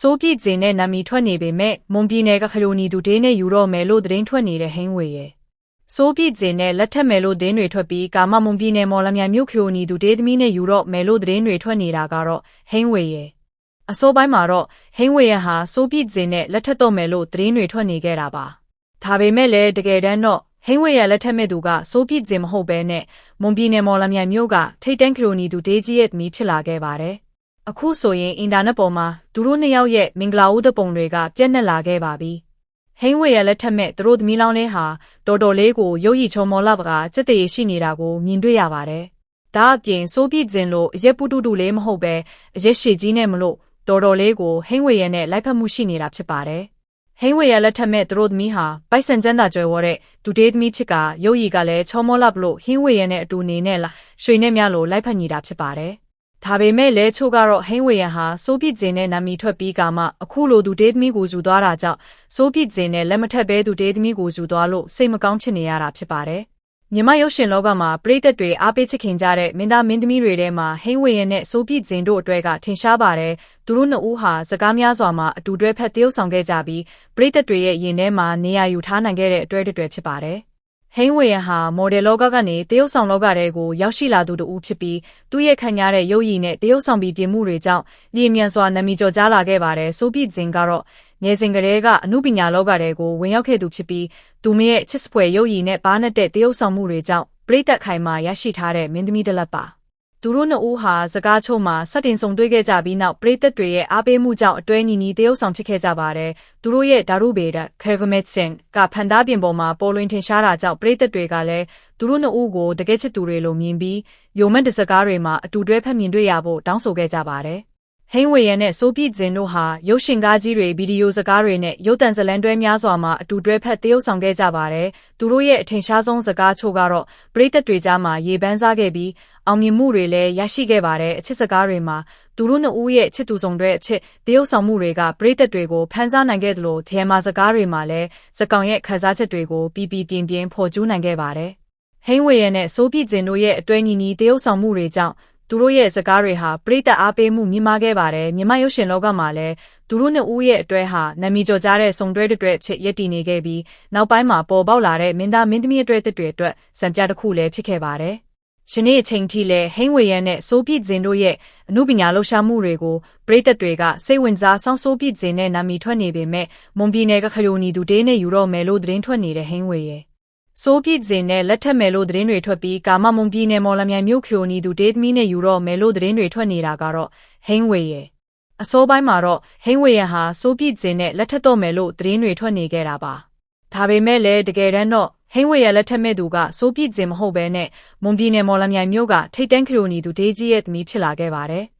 စိုးပြည့်ကျင်နဲ့နာမည်ထွက်နေပေမဲ့မွန်ပြည်နယ်ကခရိုနီသူဒေးနဲ့ယူတော့မယ်လို့သတင်းထွက်နေတဲ့ဟင်းဝေရဲ့စိုးပြည့်ကျင်နဲ့လက်ထက်မယ်လို့သတင်းတွေထွက်ပြီးကာမမွန်ပြည်နယ်မော်လမြိုင်မြို့ခရိုနီသူဒေးသမီးနဲ့ယူတော့မယ်လို့သတင်းတွေထွက်နေတာကတော့ဟင်းဝေရဲ့အစိုးပိုင်းမှာတော့ဟင်းဝေရဟာစိုးပြည့်ကျင်နဲ့လက်ထက်တော့မယ်လို့သတင်းတွေထွက်နေခဲ့တာပါဒါပေမဲ့လည်းတကယ်တမ်းတော့ဟင်းဝေရလက်ထက်မဲ့သူကစိုးပြည့်ကျင်မဟုတ်ဘဲနဲ့မွန်ပြည်နယ်မော်လမြိုင်မြို့ကထိတ်တန်းခရိုနီသူဒေးကြီးရဲ့သမီးဖြစ်လာခဲ့ပါတယ် အခုဆိုရင်အင်တာနက်ပေါ်မှာသူတို့နှစ်ယောက်ရဲ့မင်္ဂလာဦးသပုံတွေကပြည့်နှက်လာခဲ့ပါပြီ။ဟိန်းဝေရလက်ထက်မဲ့သူတို့သမီးလောင်းလေးဟာတော်တော်လေးကိုရုပ်ရည်ချုံမော်လာပကစက်တရရှိနေတာကိုမြင်တွေ့ရပါတယ်။ဒါအပြင်စိုးပြည့်ကျင်လို့အရက်ပုတုတုလေးမဟုတ်ပဲအရက်ရှည်ကြီးနဲ့မလို့တော်တော်လေးကိုဟိန်းဝေရနဲ့လိုက်ဖက်မှုရှိနေတာဖြစ်ပါတယ်။ဟိန်းဝေရလက်ထက်မဲ့သူတို့သမီးဟာပိုက်ဆန်ကျန်းသာကျွဲဝတဲ့ဒူတေးသမီးဖြစ်ကရုပ်ရည်ကလည်းချောမောလာပလို့ဟိန်းဝေရနဲ့အတူနေနဲ့လားရွှေနဲ့မြလို့လိုက်ဖက်နေတာဖြစ်ပါတယ်။ ဒါပေမဲ့လဲချို့ကတော့ဟိန်းဝေယံဟာစိုးပြစ်ကျင်နဲ့နာမည်ထွက်ပြီးကမှအခုလိုသူဒေးသမီးကိုယူသွားတာကြောင့်စိုးပြစ်ကျင်နဲ့လက်မထက်ပဲသူဒေးသမီးကိုယူသွားလို့စိတ်မကောင်းဖြစ်နေရတာဖြစ်ပါတယ်။မြမရုပ်ရှင်လောကမှာပရိသတ်တွေအားပေးချစ်ခင်ကြတဲ့မင်းသားမင်းသမီးတွေထဲမှာဟိန်းဝေယံနဲ့စိုးပြစ်ကျင်တို့အတွဲကထင်ရှားပါတယ်။သူတို့နှစ်ဦးဟာစကားများစွာမှာအတူတွဲဖက်တရုပ်ဆောင်ခဲ့ကြပြီးပရိသတ်တွေရဲ့ရင်ထဲမှာနေရာယူထားနိုင်ခဲ့တဲ့အတွဲတွေဖြစ်ပါတယ်။ ဟိန်းဝေယံဟာမော်ဒယ်လောကကနေတရုတ်ဆောင်လောကထဲကိုရောက်ရှိလာသူတူဦးဖြစ်ပြီးသူ့ရဲ့ခံရတဲ့ရုပ်ရည်နဲ့တရုတ်ဆောင်ပြီးပြင်မှုတွေကြောင့်လျင်မြန်စွာနာမည်ကျော်ကြားလာခဲ့ပါတယ်ဆိုပြစ်ဇင်ကတော့ငယ်စဉ်ကတည်းကအမှုပညာလောကထဲကိုဝင်ရောက်ခဲ့သူဖြစ်ပြီးသူမရဲ့ချစ်စပွဲရုပ်ရည်နဲ့ပါးနှက်တဲ့တရုတ်ဆောင်မှုတွေကြောင့်ပြိတက်ခိုင်မာရရှိထားတဲ့မင်းသမီးတစ်လက်ပါ သူတို့နှစ်ဦးဟာစကားချို့မှာစတင်ဆုံတွေ့ခဲ့ကြပြီးနောက်ပရိသတ်တွေရဲ့အားပေးမှုကြောင့်အတွဲညီညီတရုပ်ဆောင်ချစ်ခဲ့ကြပါတယ်။သူတို့ရဲ့ဒါရုဗေဒခရဂမက်ဆင်ကဖန်သားပြင်ပေါ်မှာပေါ်လွင်ထင်ရှားတာကြောင့်ပရိသတ်တွေကလည်းသူတို့နှစ်ဦးကိုတကယ်ချစ်သူတွေလိုမြင်ပြီးယိုမန်တစကားတွေမှာအတူတွဲဖက်မြင်တွေ့ရဖို့တောင်းဆိုခဲ့ကြပါတယ်။ ဟိန်းဝေယံနဲ့စိုးပြည့်ကျင်တို့ဟာရုပ်ရှင်ကားကြီးတွေဗီဒီယိုစကားတွေနဲ့ရုပ်တံဇလံတွဲများစွာမှာအတူတွဲဖက်တရုပ်ဆောင်ခဲ့ကြပါတယ်။သူတို့ရဲ့အထင်ရှားဆုံးစကားချို့ကတော့ပရိသတ်တွေကြားမှာရေပန်းစားခဲ့ပြီးအောင်မြင်မှုတွေလည်းရရှိခဲ့ပါတယ်အချစ်စကားတွေမှာသူတို့နှစ်ဦးရဲ့ချစ်သူဆောင်တဲ့အချစ်တရုပ်ဆောင်မှုတွေကပရိသတ်တွေကိုဖန်ဆားနိုင်ခဲ့တယ်လို့ထေမာစကားတွေမှာလည်းစကောင်ရဲ့ခန်းစားချက်တွေကိုပြပြပြင်းပြင်းဖော်ကျူးနိုင်ခဲ့ပါတယ်ဟိန်းဝေရနဲ့စိုးပြည့်ကျင်တို့ရဲ့အတွဲညီညီတရုပ်ဆောင်မှုတွေကြောင့် သူတို့ရဲ့စကားတွေဟာပရိသတ်အားပေးမှုမြင့်မားခဲ့ပါတယ်မြမရုပ်ရှင်လောကမှာလည်းသူတို့နှစ်ဦးရဲ့အတွဲဟာနာမည်ကျော်ကြားတဲ့စုံတွဲတွေအဖြစ်ရည်တည်နေခဲ့ပြီးနောက်ပိုင်းမှာပေါ်ပေါက်လာတဲ့မင်းသားမင်းသမီးအတွဲတွေအတွက်စံပြတစ်ခုလည်းဖြစ်ခဲ့ပါတယ်ယနေ့အချိန်ထိလည်းဟိန်းဝေရန်နဲ့စိုးပြည့်စင်တို့ရဲ့အမှုပညာလှူရှာမှုတွေကိုပရိသတ်တွေကစိတ်ဝင်စားဆောင်းစိုးပြည့်စင်နဲ့နာမည်ထွက်နေပေမဲ့မွန်ပြည်နယ်ကခရိုနီသူဒေးနဲ့ယူတော့မယ်လို့သတင်းထွက်နေတဲ့ဟိန်းဝေရ စိုးပြည့်စင်နဲ့လက်ထက်မယ်လို့သတင်းတွေထွက်ပြီးကာမမွန်ပြည်နယ်မော်လမြိုင်မြို့ခရိုနီသူဒေးသမီးနဲ့ယူတော့မယ်လို့သတင်းတွေထွက်နေတာကတော့ဟိန်းဝေရအစိုးပိုင်းမှာတော့ဟိန်းဝေရဟာစိုးပြည့်စင်နဲ့လက်ထက်တော့မယ်လို့သတင်းတွေထွက်နေခဲ့တာပါဒါပေမဲ့လည်းတကယ်တမ်းတော့ဟိန်းဝေရလက်ထက်မဲ့သူကစိုးပြည့်စင်မဟုတ်ဘဲနဲ့မွန်ပြည်နယ်မော်လမြိုင်မြို့ကထိတ်တန်းခရိုနီသူဒေးကြီးရဲ့သမီးဖြစ်လာခဲ့ပါတယ်။